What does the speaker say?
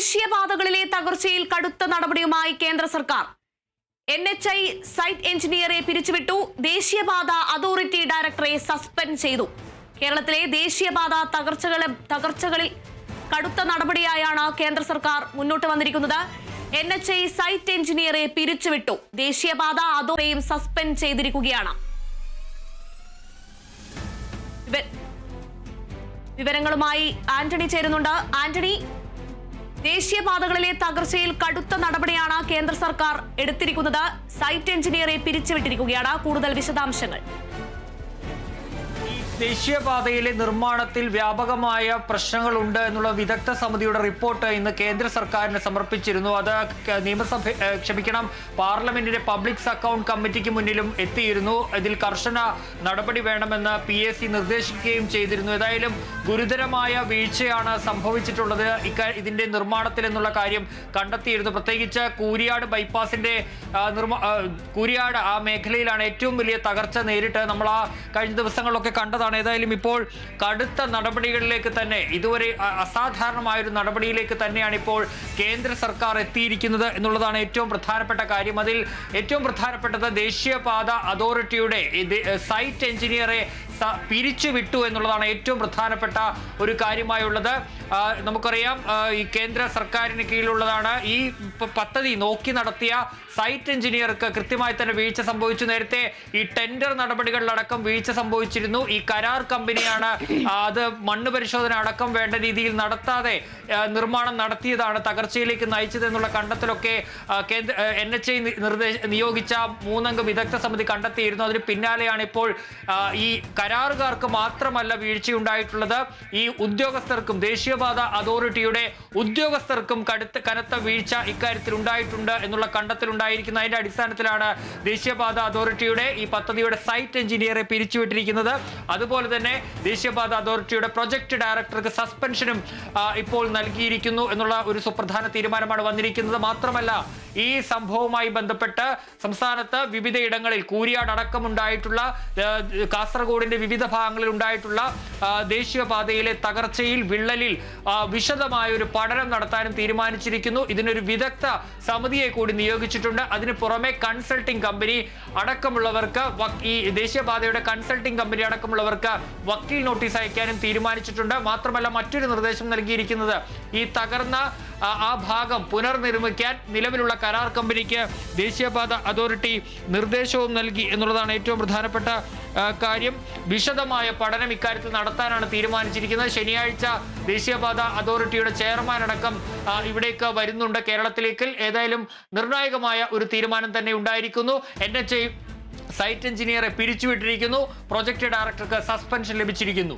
ദേശീയപാതകളിലെ തകർച്ചയിൽ കടുത്ത നടപടിയുമായി കേന്ദ്ര സർക്കാർ. എൻ എച്ച് ഐ സൈറ്റ് എഞ്ചിനീയറെ പിരിച്ചുവിട്ടു. ദേശീയപാത അതോറിറ്റി ഡയറക്ടറെ സസ്പെൻഡ് ചെയ്തു. കേരളത്തിലെ ദേശീയപാത തകർച്ചകളെ തകർച്ചകളിൽ കടുത്ത നടപടിയായാണ് കേന്ദ്ര സർക്കാർ മുന്നോട്ട് വന്നിരിക്കുന്നത്. എൻ എച്ച് ഐ സൈറ്റ് എഞ്ചിനീയറെ പിരിച്ചുവിട്ടു. ദേശീയപാത അതോറിറ്റിയും സസ്പെൻഡ് ചെയ്തിരിക്കുകയാണ്. വിവരങ്ങളുമായി ആന്റണി ചേരുന്നുണ്ട്. ആന്റണി ദേശീയപാതകളിലെ തകർച്ചയിൽ കടുത്ത നടപടിയാണ് കേന്ദ്ര സർക്കാർ എടുത്തിരിക്കുന്നത്. സൈറ്റ് എഞ്ചിനീയറെ പിരിച്ചുവിട്ടിരിക്കുകയാണ്. കൂടുതൽ വിശദാംശങ്ങൾ. ദേശീയപാതയിലെ നിർമ്മാണത്തിൽ വ്യാപകമായ പ്രശ്നങ്ങളുണ്ട് എന്നുള്ള വിദഗ്ധ സമിതിയുടെ റിപ്പോർട്ട് ഇന്ന് കേന്ദ്ര സർക്കാരിന് സമർപ്പിച്ചിരുന്നു. അത് നിയമസഭ ക്ഷമിക്കണം പാർലമെന്റിന്റെ പബ്ലിക്സ് അക്കൗണ്ട് കമ്മിറ്റിക്ക് മുന്നിലും എത്തിയിരുന്നു. ഇതിൽ കർശന നടപടി വേണമെന്ന് പി എസ് സി നിർദ്ദേശിക്കുകയും ചെയ്തിരുന്നു. ഏതായാലും ഗുരുതരമായ വീഴ്ചയാണ് സംഭവിച്ചിട്ടുള്ളത്. ഇതിന്റെ നിർമ്മാണത്തിൽ എന്നുള്ള കാര്യം കണ്ടെത്തിയിരുന്നു. പ്രത്യേകിച്ച് കൂരിയാട് ബൈപ്പാസിന്റെ നിർമ്മാ കൂരിയാട് ആ മേഖലയിലാണ് ഏറ്റവും വലിയ തകർച്ച നേരിട്ട് നമ്മൾ ആ കഴിഞ്ഞ ദിവസങ്ങളിലൊക്കെ കണ്ടതാണ് ഏതായാലും ഇപ്പോൾ കടുത്ത നടപടികളിലേക്ക് തന്നെ ഇതുവരെ അസാധാരണമായ അസാധാരണമായൊരു നടപടിയിലേക്ക് തന്നെയാണ് ഇപ്പോൾ കേന്ദ്ര സർക്കാർ എത്തിയിരിക്കുന്നത് എന്നുള്ളതാണ് ഏറ്റവും പ്രധാനപ്പെട്ട കാര്യം. അതിൽ ഏറ്റവും പ്രധാനപ്പെട്ടത് ദേശീയപാത അതോറിറ്റിയുടെ സൈറ്റ് എഞ്ചിനീയറെ സ- പിരിച്ചുവിട്ടു എന്നുള്ളതാണ് ഏറ്റവും പ്രധാനപ്പെട്ട ഒരു കാര്യമായുള്ളത്. നമുക്കറിയാം ഈ കേന്ദ്ര സർക്കാരിന് കീഴിലുള്ളതാണ് ഈ പദ്ധതി നോക്കി നടത്തിയ സൈറ്റ് എഞ്ചിനീയർക്ക് കൃത്യമായി തന്നെ വീഴ്ച സംഭവിച്ചു. നേരത്തെ ഈ ടെൻഡർ നടപടികളിലടക്കം വീഴ്ച സംഭവിച്ചിരുന്നു. ഈ കരാർ കമ്പനിയാണ് അത് മണ്ണ് പരിശോധന അടക്കം വേണ്ട രീതിയിൽ നടത്താതെ നിർമ്മാണം നടത്തിയതാണ് തകർച്ചയിലേക്ക് നയിച്ചത് എന്നുള്ള കണ്ടെത്തലൊക്കെ കേന്ദ്ര എൻ എച്ച് ഐ നിർദ്ദേശ നിയോഗിച്ച മൂന്നംഗ വിദഗ്ധ സമിതി കണ്ടെത്തിയിരുന്നു. അതിന് പിന്നാലെയാണ് ഇപ്പോൾ ഈ ഈ കരാറുകാർക്ക് മാത്രമല്ല വീഴ്ചയുണ്ടായിട്ടുള്ളത്. ഈ ഉദ്യോഗസ്ഥർക്കും ദേശീയപാത അതോറിറ്റിയുടെ ഉദ്യോഗസ്ഥർക്കും കടുത്ത കനത്ത വീഴ്ച ഇക്കാര്യത്തിൽ ഉണ്ടായിട്ടുണ്ട് എന്നുള്ള കണ്ടെത്തലുണ്ടായിരിക്കുന്ന അതിന്റെ അടിസ്ഥാനത്തിലാണ് ദേശീയപാത അതോറിറ്റിയുടെ ഈ പദ്ധതിയുടെ സൈറ്റ് എഞ്ചിനീയറെ പിരിച്ചുവിട്ടിരിക്കുന്നത്. അതുപോലെ തന്നെ ദേശീയപാത അതോറിറ്റിയുടെ പ്രൊജക്ട് ഡയറക്ടർക്ക് സസ്പെൻഷനും ഇപ്പോൾ നൽകിയിരിക്കുന്നു എന്നുള്ള ഒരു സുപ്രധാന തീരുമാനമാണ് വന്നിരിക്കുന്നത്. മാത്രമല്ല ഈ സംഭവവുമായി ബന്ധപ്പെട്ട് സംസ്ഥാനത്ത് വിവിധയിടങ്ങളിൽ കൂരിയാടക്കമുണ്ടായിട്ടുള്ള കാസർഗോഡിന്റെ വിവിധ ഭാഗങ്ങളിൽ ഉണ്ടായിട്ടുള്ള ദേശീയപാതയിലെ തകർച്ചയിൽ വിള്ളലിൽ വിശദമായ ഒരു പഠനം നടത്താനും തീരുമാനിച്ചിരിക്കുന്നു. ഇതിനൊരു വിദഗ്ധ സമിതിയെ കൂടി നിയോഗിച്ചിട്ടുണ്ട്. അതിന് പുറമെ കൺസൾട്ടിംഗ് കമ്പനി അടക്കമുള്ളവർക്ക് ഈ ദേശീയപാതയുടെ കൺസൾട്ടിംഗ് കമ്പനി അടക്കമുള്ളവർക്ക് വക്കീൽ നോട്ടീസ് അയക്കാനും തീരുമാനിച്ചിട്ടുണ്ട്. മാത്രമല്ല മറ്റൊരു നിർദ്ദേശം നൽകിയിരിക്കുന്നത് ഈ തകർന്ന ആ ഭാഗം പുനർനിർമ്മിക്കാൻ നിലവിലുള്ള കരാർ കമ്പനിക്ക് ദേശീയപാത അതോറിറ്റി നിർദ്ദേശവും നൽകി എന്നുള്ളതാണ് ഏറ്റവും പ്രധാനപ്പെട്ട കാര്യം. വിശദമായ പഠനം ഇക്കാര്യത്തിൽ നടത്താനാണ് തീരുമാനിച്ചിരിക്കുന്നത്. ശനിയാഴ്ച ദേശീയപാത അതോറിറ്റിയുടെ ചെയർമാൻ അടക്കം ഇവിടേക്ക് വരുന്നുണ്ട് കേരളത്തിലേക്ക് ഏതായാലും നിർണായകമായ ഒരു തീരുമാനം തന്നെ ഉണ്ടായിരിക്കുന്നു. എൻ സൈറ്റ് എഞ്ചിനീയറെ പിരിച്ചുവിട്ടിരിക്കുന്നു. പ്രൊജക്ട് ഡയറക്ടർക്ക് സസ്പെൻഷൻ ലഭിച്ചിരിക്കുന്നു.